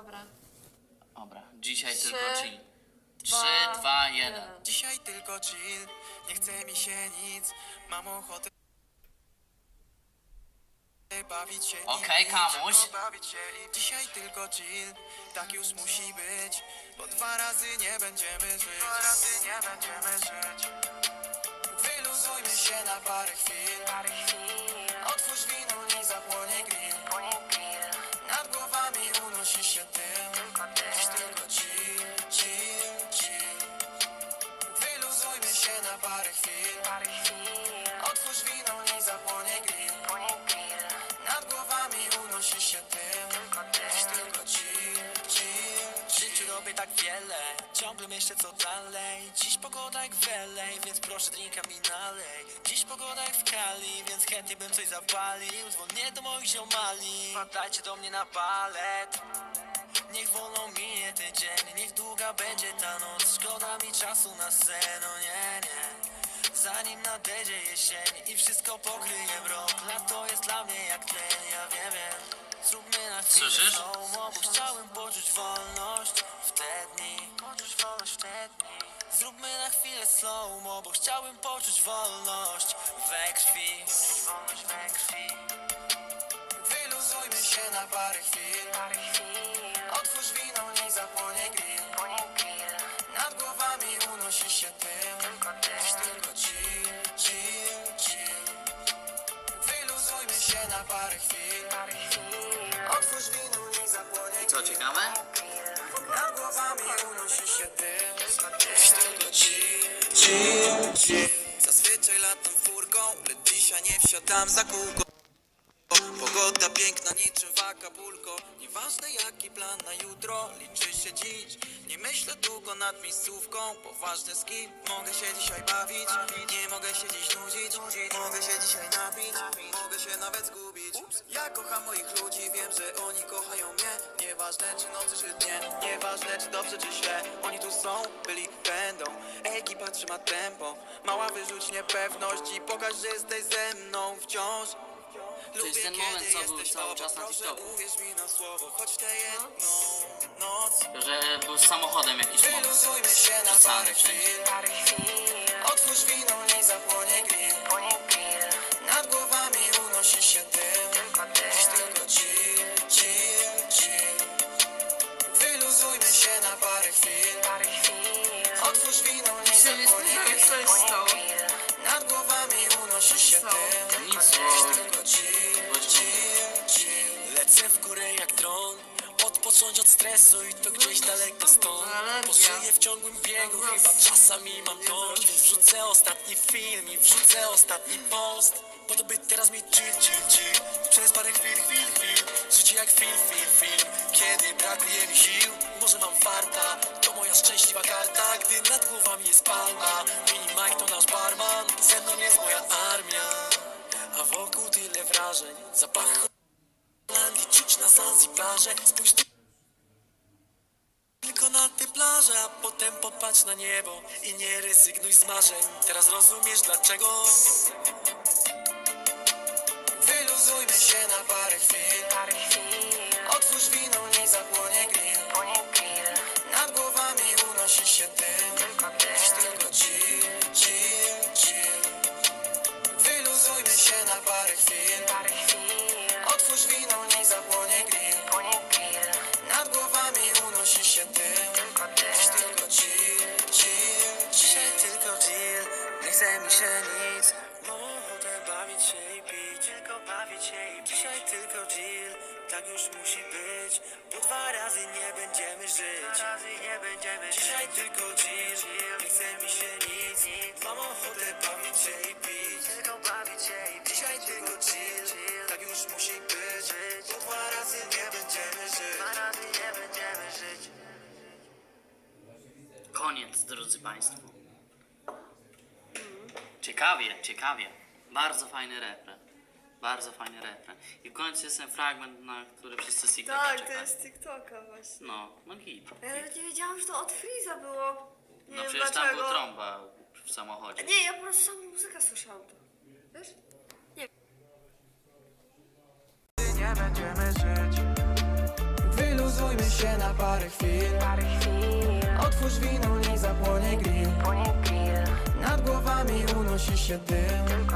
Dobra. Dobra, dzisiaj Trzy, tylko chill. dwa, 3, 2, 1. jeden. Dzisiaj tylko chill, nie chce mi się nic, mam ochotę bawić się i Okej, pić, kamuś. no, bawić się i Dzisiaj tylko chill, tak już musi być, bo dwa razy nie będziemy żyć. Dwa razy nie będziemy żyć. Wyluzujmy się na parę chwil. Otwórz wino, nie zapłonie grill. Się. Dziś tylko chill, chill, chill. Wyluzujmy się na parę chwil. Otwórz wino, nie zapłonie grill. Nad głowami unosi się dym. Robię tak wiele, ciągle myślę co dalej. Dziś pogoda jak w LA, więc proszę drinka mi nalej. Dziś pogoda jak w Kali, więc chętnie bym coś zapalił. Dzwonię do moich ziomali, wpadajcie do mnie na balet. Niech wolno minie ten dzień, niech długa będzie ta noc. Szkoda mi czasu na sen, no nie, nie. Zanim nadejdzie jesień i wszystko pokryje mrok. Lato jest dla mnie jak tlen, ja wiem, wiem. Zróbmy na chwilę Słyszysz? bo chciałem poczuć wolność w te dni Poczuć wolność w te dni Zróbmy na chwilę slow-mo, bo chciałem poczuć wolność we krwi Poczuć wolność we krwi Wyluzujmy się na parę chwil. Otwórz wino, nie zapłonie grill. Nad głowami unosi się dym. Dziś tylko chill, chill, chill. Wyluzujmy się na parę chwil. Otwórz wino, nie zapłonie Co, ciekawe? Zazwyczaj latam furką, lecz dzisiaj nie wsiadam za kółko. Piękna niczym w Acapulco Nieważne jaki plan na jutro, liczy się dziś. Nie myślę długo nad miejscówką, poważny z kim Mogę się dzisiaj bawić, nie mogę się dziś nudzić Mogę się dzisiaj napić, mogę się nawet zgubić. Ja kocham moich ludzi, wiem, że oni kochają mnie. Nieważne czy nocy czy dnie, nieważne czy dobrze czy źle. Oni tu są, byli, będą. Ekipa trzyma tempo. Mała wyrzuć niepewność i pokaż, że jesteś ze mną wciąż To jest ten moment, co był cały czas na TikToku. Uwierz mi na słowo, choć tę jedną noc Że był z samochodem jakiś moment. Wyluzujmy się na Wrzucany parę wszędzie. chwil. Otwórz wino, nie zapłonie grill. Nad głowami unosi się dym. Dziś tylko chill, chill, chill. Wyluzujmy się na parę chwil. Otwórz wino, nie zapłonie grill. stało. Nad głowami unosi się dym Odpocząć od stresu i to gdzieś daleko stąd. Pożyję w ciągłym biegu, chyba czasami mam dość. Więc wrzucę ostatni film i wrzucę ostatni post. Po to by teraz mieć chill, chill, chill. Przez parę chwil, chwil, chwil. Życie jak film, film, film. Kiedy brakuje mi sił, może mam farta. To moja szczęśliwa karta, gdy nad głowami jest palma. Mini Mike to nasz barman Ze mną jest moja armia. A wokół tyle wrażeń Zapach Holandii czuć na Spójrz ty- tylko na te plaże, a potem popatrz na niebo i nie rezygnuj z marzeń. Teraz rozumiesz dlaczego? Wyluzujmy się na parę chwil. Otwórz wino, nie zapłonie grill. Nad głowami unosi się dym. Dziś tylko chill, chill, chill. Wyluzujmy się na parę chwil. Otwórz wino, nie zapłonie chce mi się nic. Mam bawić się i pić, tylko bawić się i pić. Tylko deal, tak już musi być, bo dwa razy nie będziemy żyć. Dwa razy nie będziemy Dzisiaj tylko deal, nie chce mi się nic. Mam ochotę bawić się i pić, tylko bawić się i pić. Dzisiaj tylko chill, tak już musi być Bo dwa razy nie będziemy żyć Dwa razy nie będziemy żyć. Koniec, drodzy Państwo. Ciekawie, ciekawie. Bardzo fajny refren. Bardzo fajny refren. I w końcu jest ten fragment, na który wszyscy z TikToka Tak, to czekali. jest z TikToka właśnie. No, no git. Ja nawet nie wiedziałam, że to od Freeza było. Nie No wiem przecież tam dlaczego. była trąba w samochodzie. Nie, ja po prostu samą muzykę słyszałam to. Wiesz? nie będziemy żyć Wyluzujmy się na parę chwil Otwórz wino, niech zapłonie grill Nad głowami unosi się dym